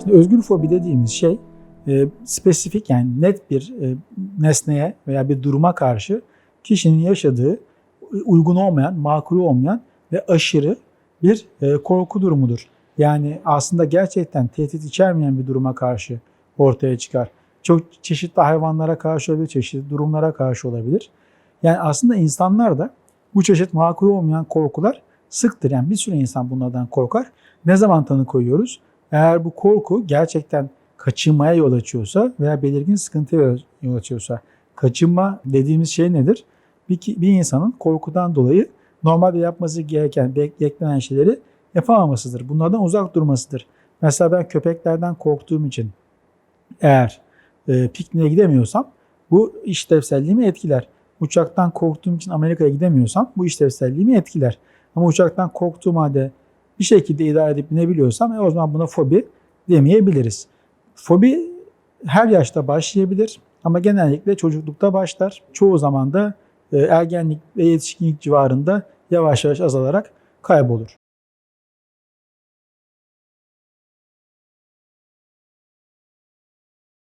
Şimdi özgür fobi dediğimiz şey e, spesifik yani net bir e, nesneye veya bir duruma karşı kişinin yaşadığı uygun olmayan, makul olmayan ve aşırı bir e, korku durumudur. Yani aslında gerçekten tehdit içermeyen bir duruma karşı ortaya çıkar. Çok çeşitli hayvanlara karşı olabilir, çeşitli durumlara karşı olabilir. Yani aslında insanlar da bu çeşit makul olmayan korkular sıktır. Yani bir sürü insan bunlardan korkar. Ne zaman tanı koyuyoruz? Eğer bu korku gerçekten kaçınmaya yol açıyorsa veya belirgin sıkıntıya yol açıyorsa. Kaçınma dediğimiz şey nedir? Bir, bir insanın korkudan dolayı normalde yapması gereken, bek- beklenen şeyleri yapamamasıdır. Bunlardan uzak durmasıdır. Mesela ben köpeklerden korktuğum için eğer e, pikniğe gidemiyorsam bu işlevselliğimi etkiler. Uçaktan korktuğum için Amerika'ya gidemiyorsam bu işlevselliğimi etkiler. Ama uçaktan korktuğum halde bir şekilde idare edip binebiliyorsam e, o zaman buna fobi demeyebiliriz. Fobi her yaşta başlayabilir ama genellikle çocuklukta başlar. Çoğu zaman da e, ergenlik ve yetişkinlik civarında yavaş yavaş azalarak kaybolur.